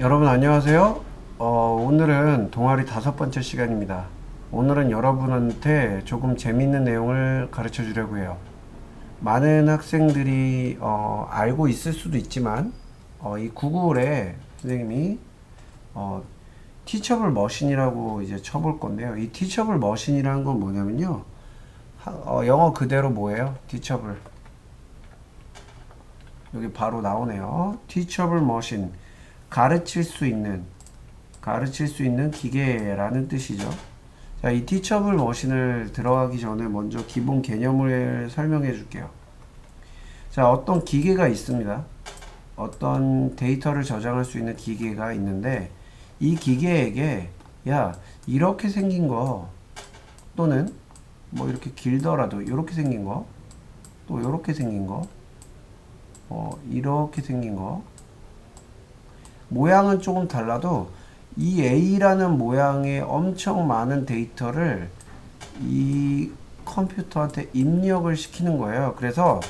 여러분 안녕하세요. 어, 오늘은 동아리 다섯 번째 시간입니다. 오늘은 여러분한테 조금 재밌는 내용을 가르쳐 주려고 해요. 많은 학생들이 어, 알고 있을 수도 있지만 어, 이 구글에 선생님이 어, 티처블 머신이라고 이제 쳐볼 건데요. 이 티처블 머신이라는 건 뭐냐면요. 하- 어, 영어 그대로 뭐예요? 티처블. 여기 바로 나오네요. teachable machine. 가르칠 수 있는, 가르칠 수 있는 기계라는 뜻이죠. 자, 이 teachable machine을 들어가기 전에 먼저 기본 개념을 설명해 줄게요. 자, 어떤 기계가 있습니다. 어떤 데이터를 저장할 수 있는 기계가 있는데, 이 기계에게, 야, 이렇게 생긴 거, 또는 뭐 이렇게 길더라도 이렇게 생긴 거, 또 이렇게 생긴 거, 어, 이렇게 생긴 거. 모양은 조금 달라도 이 A라는 모양의 엄청 많은 데이터를 이 컴퓨터한테 입력을 시키는 거예요. 그래서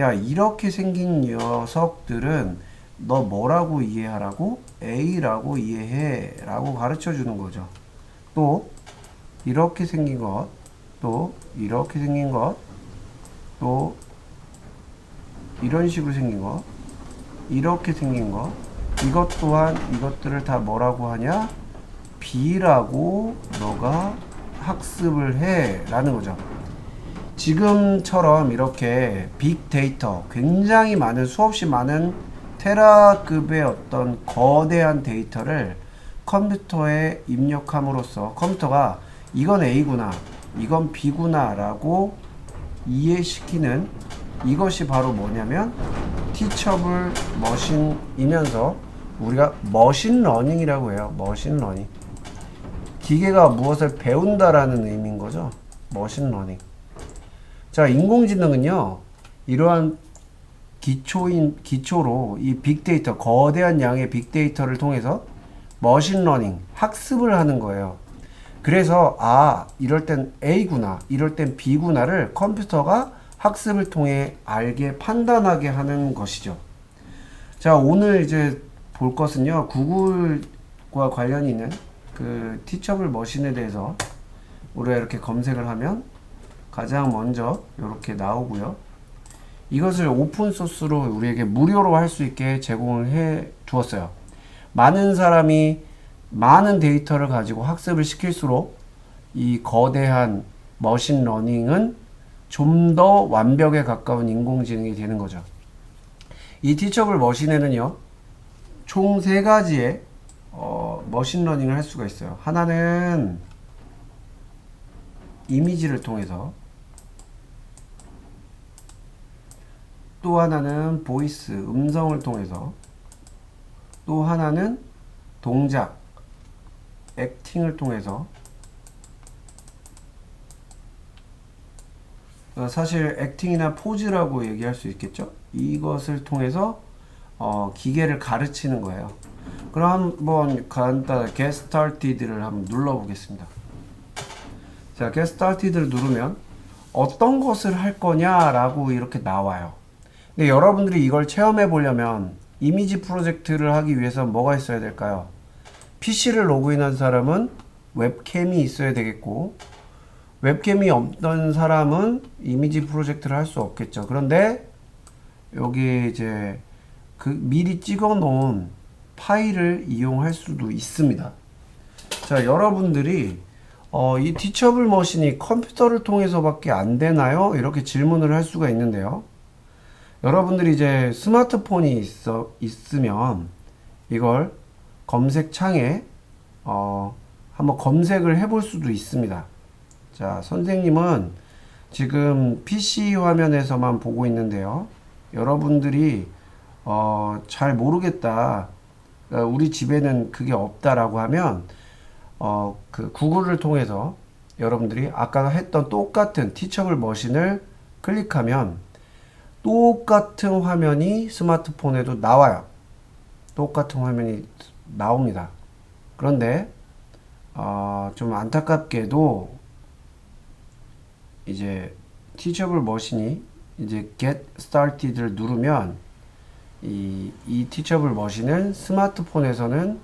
야, 이렇게 생긴 녀석들은 너 뭐라고 이해하라고? A라고 이해해. 라고 가르쳐 주는 거죠. 또 이렇게 생긴 것, 또 이렇게 생긴 것, 또 이런 식으로 생긴 거, 이렇게 생긴 거, 이것 또한 이것들을 다 뭐라고 하냐? B라고 너가 학습을 해. 라는 거죠. 지금처럼 이렇게 빅데이터, 굉장히 많은, 수없이 많은 테라급의 어떤 거대한 데이터를 컴퓨터에 입력함으로써 컴퓨터가 이건 A구나, 이건 B구나 라고 이해시키는 이것이 바로 뭐냐면 티처블 머신이면서 우리가 머신 러닝이라고 해요. 머신 러닝. 기계가 무엇을 배운다라는 의미인 거죠. 머신 러닝. 자, 인공지능은요. 이러한 기초인 기초로 이 빅데이터 거대한 양의 빅데이터를 통해서 머신 러닝 학습을 하는 거예요. 그래서 아 이럴 땐 A구나 이럴 땐 B구나를 컴퓨터가 학습을 통해 알게 판단하게 하는 것이죠. 자 오늘 이제 볼 것은요 구글과 관련 있는 그 티처블 머신에 대해서 우리가 이렇게 검색을 하면 가장 먼저 이렇게 나오고요. 이것을 오픈 소스로 우리에게 무료로 할 수 있게 제공을 해 두었어요. 많은 사람이 많은 데이터를 가지고 학습을 시킬수록 이 거대한 머신 러닝은 좀 더 완벽에 가까운 인공지능이 되는 거죠. 이 티처블 머신에는요, 총 세 가지의 어, 머신 러닝을 할 수가 있어요. 하나는 이미지를 통해서 또 하나는 보이스, 음성을 통해서 또 하나는 동작, 액팅을 통해서 어, 사실 액팅이나 포즈라고 얘기할 수 있겠죠. 이것을 통해서 어, 기계를 가르치는 거예요. 그럼 한번 간단하게 Started를 한번 눌러보겠습니다. 자, Started를 누르면 어떤 것을 할 거냐라고 이렇게 나와요. 근데 여러분들이 이걸 체험해 보려면 이미지 프로젝트를 하기 위해서 뭐가 있어야 될까요? PC를 로그인한 사람은 웹캠이 있어야 되겠고 웹캠이 없던 사람은 이미지 프로젝트를 할 수 없겠죠. 그런데 여기 이제 그 미리 찍어 놓은 파일을 이용할 수도 있습니다. 자, 여러분들이 어, 이 티처블 머신이 컴퓨터를 통해서밖에 안 되나요? 이렇게 질문을 할 수가 있는데요. 여러분들이 이제 스마트폰이 있어 있으면 이걸 검색창에 어, 한번 검색을 해볼 수도 있습니다. 자, 선생님은 지금 PC 화면에서만 보고 있는데요. 여러분들이 어, 잘 모르겠다. 어, 우리 집에는 그게 없다라고 하면 어, 그 구글을 통해서 여러분들이 아까 했던 똑같은 티처블 머신을 클릭하면 똑같은 화면이 스마트폰에도 나와요. 똑같은 화면이 나옵니다. 그런데 어, 좀 안타깝게도 이제 티처블 머신이 이제 get started를 누르면 이, 이 티처블 머신은 스마트폰에서는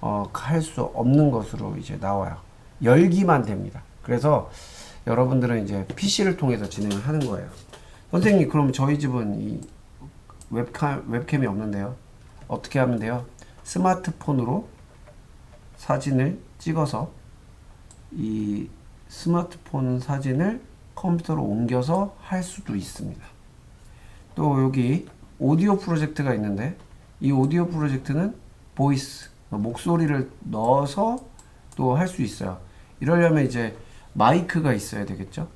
어, 할 수 없는 것으로 이제 나와요. 열기만 됩니다. 그래서 여러분들은 이제 PC를 통해서 진행을 하는 거예요. 선생님, 그럼 저희 집은 이 웹캠, 웹캠이 없는데요. 어떻게 하면 돼요? 스마트폰으로 사진을 찍어서 이 스마트폰 사진을 컴퓨터로 옮겨서 할 수도 있습니다. 또 여기 오디오 프로젝트가 있는데 이 오디오 프로젝트는 보이스 목소리를 넣어서 또 할 수 있어요. 이러려면 이제 마이크가 있어야 되겠죠.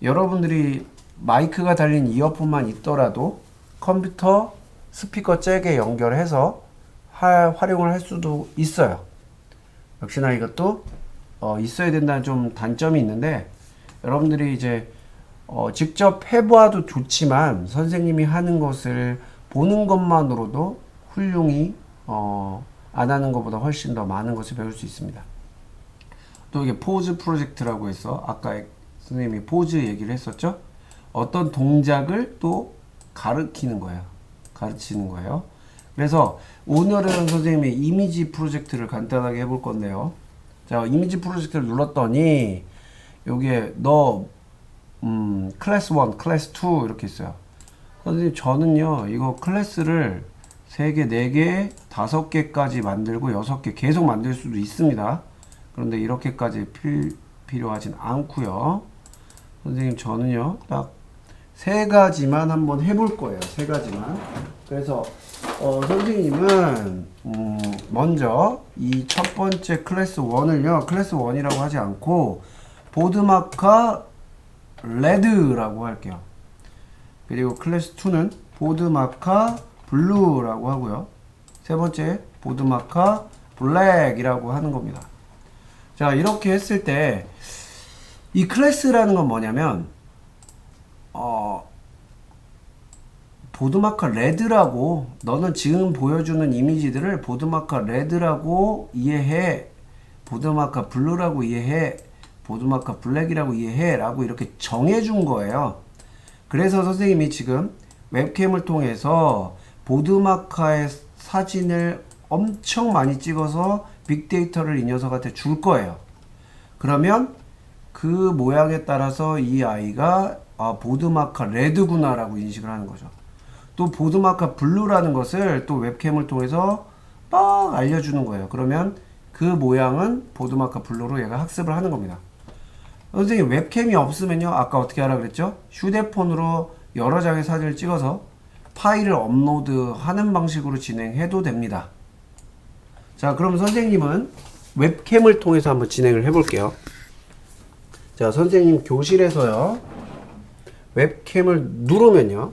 여러분들이 마이크가 달린 이어폰만 있더라도 컴퓨터 스피커 잭에 연결해서 하- 활용을 할 수도 있어요. 역시나 이것도 어, 있어야 된다는 좀 단점이 있는데 여러분들이 이제 어, 직접 해보아도 좋지만 선생님이 하는 것을 보는 것만으로도 훌륭히 어, 안 하는 것보다 훨씬 더 많은 것을 배울 수 있습니다. 또 이게 포즈 프로젝트라고 해서 아까 선생님이 포즈 얘기를 했었죠. 어떤 동작을 또 가르치는 거예요. 가르치는 거예요. 그래서 오늘은 선생님이 이미지 프로젝트를 간단하게 해볼 건데요. 자, 이미지 프로젝트를 눌렀더니 여기에 너 음, 클래스 1, 클래스 2 이렇게 있어요. 선생님 저는요. 이거 클래스를 3개, 4개, 5개까지 만들고 6개 계속 만들 수도 있습니다. 그런데 이렇게까지 필, 필요하진 않고요. 선생님 저는요. 딱 세 가지만 한번 해볼 거예요. 세 가지만. 그래서 어, 선생님은 음, 먼저 이 첫 번째 클래스 1을요. 클래스 1이라고 하지 않고 보드마카 레드라고 할게요. 그리고 클래스 2는 보드마카 블루라고 하고요. 세 번째 보드마카 블랙이라고 하는 겁니다. 자, 이렇게 했을 때 이 클래스라는 건 뭐냐면 어 보드마커 레드라고 너는 지금 보여주는 이미지들을 보드마커 레드라고 이해해 보드마커 블루라고 이해해 보드마커 블랙이라고 이해해 라고 이렇게 정해준 거예요 그래서 선생님이 지금 웹캠을 통해서 보드마카의 사진을 엄청 많이 찍어서 빅데이터를 이 녀석한테 줄 거예요 그러면 그 모양에 따라서 이 아이가 아, 보드마카 레드구나라고 인식을 하는 거죠. 또 보드마카 블루라는 것을 또 웹캠을 통해서 막 알려주는 거예요. 그러면 그 모양은 보드마카 블루로 얘가 학습을 하는 겁니다. 선생님 웹캠이 없으면요 아까 어떻게 하라 그랬죠? 휴대폰으로 여러 장의 사진을 찍어서 파일을 업로드하는 방식으로 진행해도 됩니다. 자 그럼 선생님은 웹캠을 통해서 한번 진행을 해 볼게요. 자 선생님 교실에서요 웹캠을 누르면요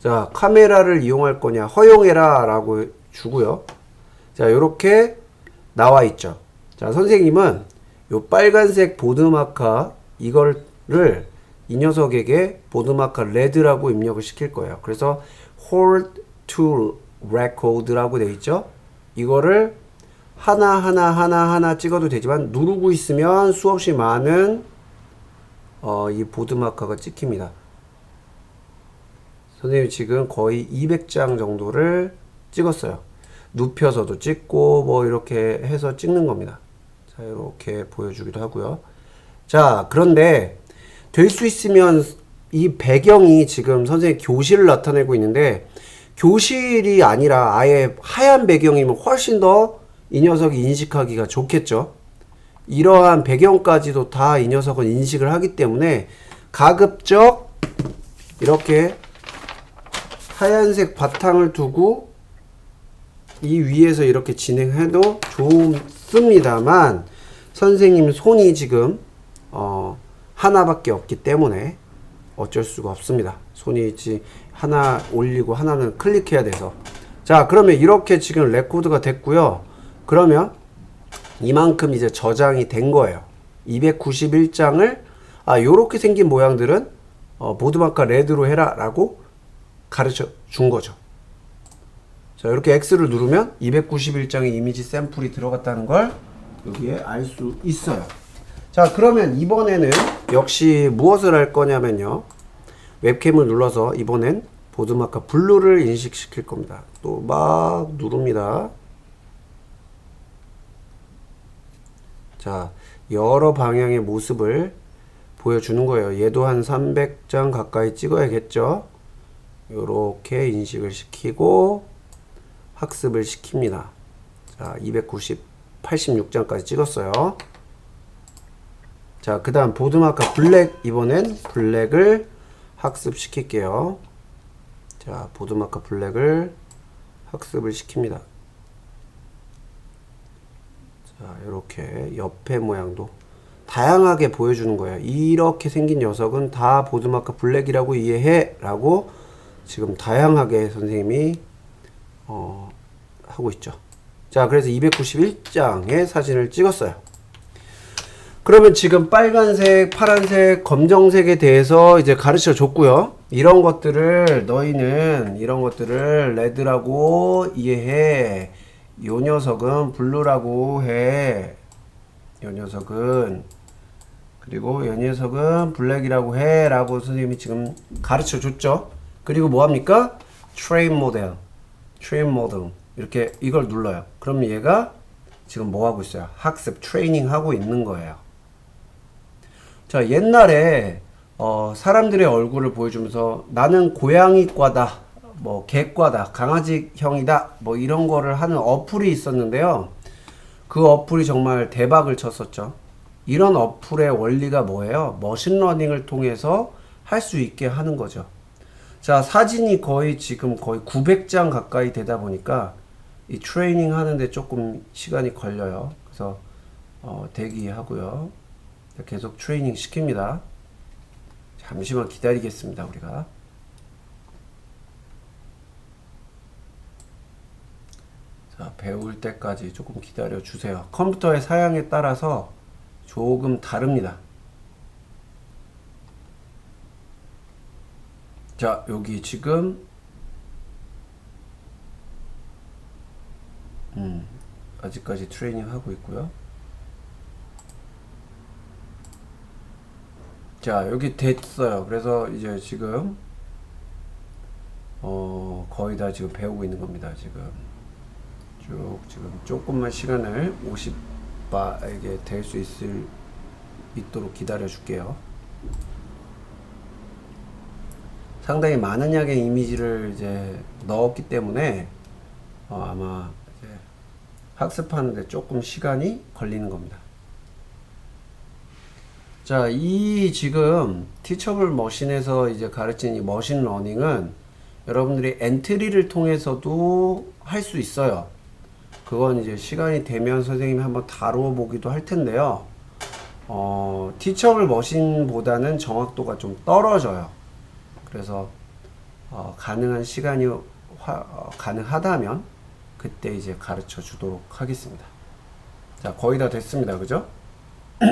자 카메라를 이용할 거냐 허용해라 라고 주고요 자 이렇게 나와 있죠 자 선생님은 요 빨간색 보드마카 이거를 이 녀석에게 보드마카 레드라고 입력을 시킬 거예요 그래서 hold to record라고 되어 있죠 이거를 하나 하나 하나 하나 찍어도 되지만 누르고 있으면 수없이 많은 어, 이 보드마커가 찍힙니다. 선생님 지금 거의 200장 정도를 찍었어요. 눕혀서도 찍고 뭐 이렇게 해서 찍는 겁니다. 자, 이렇게 보여주기도 하고요. 자, 그런데 될 수 있으면 이 배경이 지금 선생님 교실을 나타내고 있는데 교실이 아니라 아예 하얀 배경이면 훨씬 더 이 녀석이 인식하기가 좋겠죠. 이러한 배경까지도 다 이 녀석은 인식을 하기 때문에 가급적 이렇게 하얀색 바탕을 두고 이 위에서 이렇게 진행해도 좋 습니다만 선생님 손이 지금 어 하나밖에 없기 때문에 어쩔 수가 없습니다. 손이 있지 하나 올리고 하나는 클릭해야 돼서 자 그러면 이렇게 지금 레코드가 됐고요. 그러면 이만큼 이제 저장이 된 거예요. 291장을 아 요렇게 생긴 모양들은 어, 보드마카 레드로 해라 라고 가르쳐 준 거죠. 자 이렇게 X를 누르면 291장의 이미지 샘플이 들어갔다는 걸 여기에 알 수 있어요. 자 그러면 이번에는 역시 무엇을 할 거냐면요. 웹캠을 눌러서 이번엔 보드마카 블루를 인식시킬 겁니다. 또 막 누릅니다. 자, 여러 방향의 모습을 보여주는 거예요. 얘도 한 300장 가까이 찍어야겠죠? 요렇게 인식을 시키고 학습을 시킵니다. 자, 290, 86장까지 찍었어요. 자, 그 다음 보드마카 블랙, 이번엔 블랙을 학습시킬게요. 자, 보드마카 블랙을 학습을 시킵니다. 자, 이렇게 옆에 모양도 다양하게 보여주는 거예요. 이렇게 생긴 녀석은 다 보드마카 블랙이라고 이해해 라고 지금 다양하게 선생님이 어, 하고 있죠. 자, 그래서 291장의 사진을 찍었어요. 그러면 지금 빨간색, 파란색, 검정색에 대해서 이제 가르쳐 줬고요. 이런 것들을 너희는 이런 것들을 레드라고 이해해. 요 녀석은 블루라고 해. 요 녀석은 그리고 요 녀석은 블랙이라고 해. 라고 선생님이 지금 가르쳐 줬죠. 그리고 뭐 합니까? 트레인 모델. 트레인 모델. 이렇게 이걸 눌러요. 그럼 얘가 지금 뭐 하고 있어요? 학습 트레이닝 하고 있는 거예요. 자, 옛날에 어, 사람들의 얼굴을 보여주면서 나는 고양이과다, 뭐 개과다, 강아지형이다, 뭐 이런 거를 하는 어플이 있었는데요. 그 어플이 정말 대박을 쳤었죠. 이런 어플의 원리가 뭐예요? 머신러닝을 통해서 할 수 있게 하는 거죠. 자, 사진이 거의 지금 거의 900장 가까이 되다 보니까 이 트레이닝 하는데 조금 시간이 걸려요. 그래서 어, 대기하고요. 계속 트레이닝 시킵니다. 잠시만 기다리겠습니다, 우리가. 자, 배울 때까지 조금 기다려 주세요. 컴퓨터의 사양에 따라서 조금 다릅니다. 자, 여기 지금 음, 아직까지 트레이닝 하고 있고요. 자, 여기 됐어요. 그래서 이제 지금 어, 거의 다 지금 배우고 있는 겁니다. 지금 쭉 지금 조금만 시간을 50바에게 될 수 있을 있도록 기다려 줄게요. 상당히 많은 양의 이미지를 이제 넣었기 때문에 어, 아마 학습하는데 조금 시간이 걸리는 겁니다. 자, 이 지금 티처블 머신에서 이제 가르친 이 머신 러닝은 여러분들이 엔트리를 통해서도 할 수 있어요. 그건 이제 시간이 되면 선생님이 한번 다뤄보기도 할 텐데요. 어, 티처블 머신보다는 정확도가 좀 떨어져요. 그래서 어, 가능한 시간이 화, 어, 가능하다면 그때 이제 가르쳐 주도록 하겠습니다. 자, 거의 다 됐습니다. 그죠?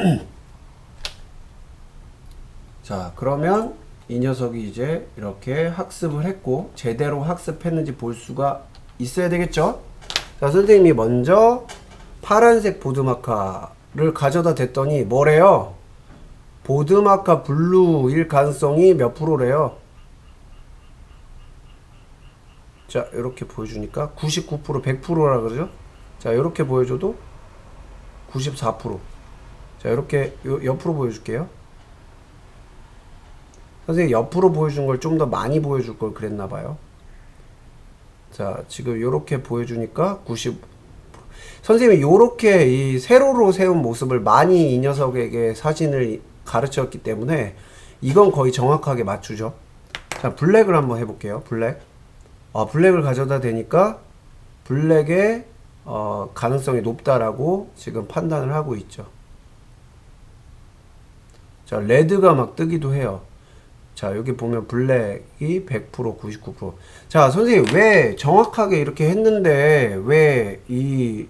자, 그러면 이 녀석이 이제 이렇게 학습을 했고 제대로 학습했는지 볼 수가 있어야 되겠죠? 자, 선생님이 먼저 파란색 보드마카를 가져다 댔더니 뭐래요? 보드마카 블루일 가능성이 몇 프로래요? 자, 이렇게 보여주니까 99% 100%라 그러죠? 자, 이렇게 보여줘도 94%. 자, 이렇게 요- 옆으로 보여줄게요. 선생님 옆으로 보여준 걸 좀 더 많이 보여줄 걸 그랬나 봐요. 자, 지금 이렇게 보여주니까 90. 선생님이 이렇게 이 세로로 세운 모습을 많이 이 녀석에게 사진을 가르쳤기 때문에 이건 거의 정확하게 맞추죠. 자, 블랙을 한번 해볼게요. 블랙. 아, 블랙을 가져다 대니까 블랙의 어, 가능성이 높다라고 지금 판단을 하고 있죠. 자, 레드가 막 뜨기도 해요. 자, 여기 보면 블랙이 100%, 99%. 자, 선생님, 왜 정확하게 이렇게 했는데, 왜 이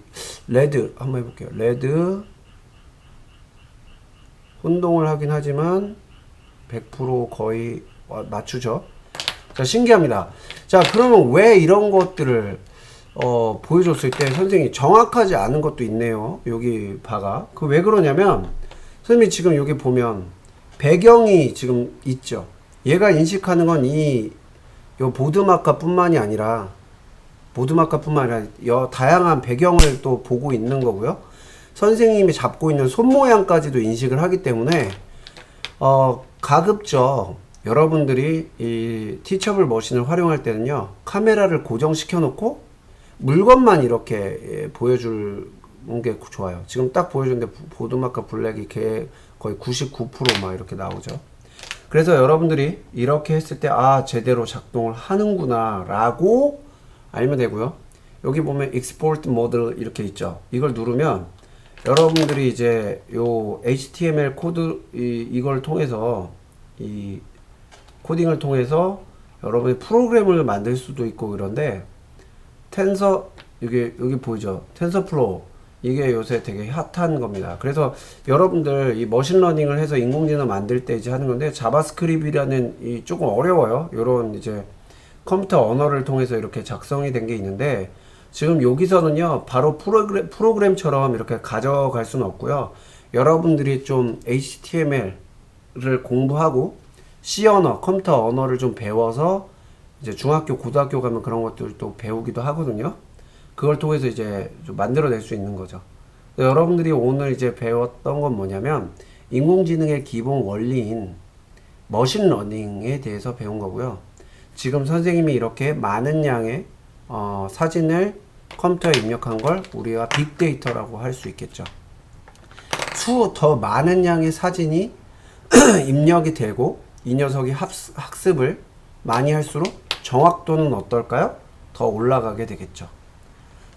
레드, 한번 해볼게요. 레드, 혼동을 하긴 하지만, 100% 거의 와- 맞추죠. 자, 신기합니다. 자, 그러면 왜 이런 것들을, 어, 보여줬을 때 선생님이 정확하지 않은 것도 있네요. 여기 바가. 그 왜 그러냐면, 선생님이 지금 여기 보면, 배경이 지금 있죠. 얘가 인식하는 건 이 요 보드마카뿐만이 아니라 보드마카뿐만 아니라 여 다양한 배경을 또 보고 있는 거고요. 선생님이 잡고 있는 손 모양까지도 인식을 하기 때문에 어, 가급적 여러분들이 이 티처블 머신을 활용할 때는요 카메라를 고정시켜 놓고 물건만 이렇게 예, 보여주는 게 좋아요. 지금 딱 보여주는데 부- 보드마카 블랙이 개- 거의 99%막 이렇게 나오죠. 그래서 여러분들이 이렇게 했을 때 아 제대로 작동을 하는구나 라고 알면 되고요 여기 보면 export mode 이렇게 있죠 이걸 누르면 여러분들이 이제 요 HTML 코드 이, 이걸 통해서 이 코딩을 통해서 여러분이 프로그램을 만들 수도 있고 그런데 텐서 여기 여기 보이죠? 텐서플로우. 이게 요새 되게 핫한 겁니다. 그래서 여러분들 이 머신러닝을 해서 인공지능 만들 때 이제 하는 건데 자바스크립이라는 이 조금 어려워요. 요런 이제 컴퓨터 언어를 통해서 이렇게 작성이 된 게 있는데 지금 여기서는요 바로 프로그램, 프로그램처럼 이렇게 가져갈 수는 없고요. 여러분들이 좀 HTML을 공부하고 C 언어 컴퓨터 언어를 좀 배워서 이제 중학교 고등학교 가면 그런 것들 또 배우기도 하거든요 그걸 통해서 이제 좀 만들어낼 수 있는 거죠 여러분들이 오늘 이제 배웠던 건 뭐냐면 인공지능의 기본 원리인 머신러닝에 대해서 배운 거고요. 지금 선생님이 이렇게 많은 양의 어, 사진을 컴퓨터에 입력한 걸 우리가 빅데이터라고 할 수 있겠죠. 수 더 많은 양의 사진이 입력이 되고 이 녀석이 합스, 학습을 많이 할수록 정확도는 어떨까요? 더 올라가게 되겠죠.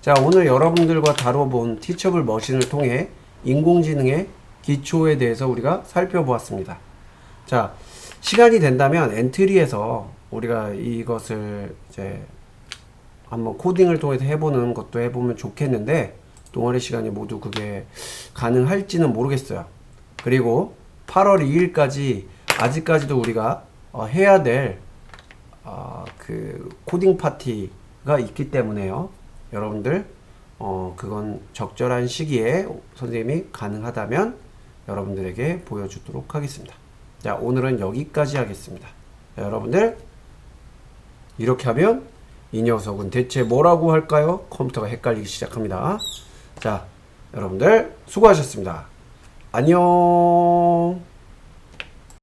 자, 오늘 여러분들과 다뤄본 티처블 머신을 통해 인공지능의 기초에 대해서 우리가 살펴보았습니다. 자, 시간이 된다면 엔트리에서 우리가 이것을 이제 한번 코딩을 통해서 해보는 것도 해보면 좋겠는데 동아리 시간이 모두 그게 가능할지는 모르겠어요. 그리고 8월 2일까지 아직까지도 우리가 어, 해야 될 어, 그 코딩 파티가 있기 때문에요. 여러분들 어, 그건 적절한 시기에 선생님이 가능하다면 여러분들에게 보여주도록 하겠습니다. 자, 오늘은 여기까지 하겠습니다. 자, 여러분들 이렇게 하면 이 녀석은 대체 뭐라고 할까요? 컴퓨터가 헷갈리기 시작합니다. 자, 여러분들 수고하셨습니다. 안녕.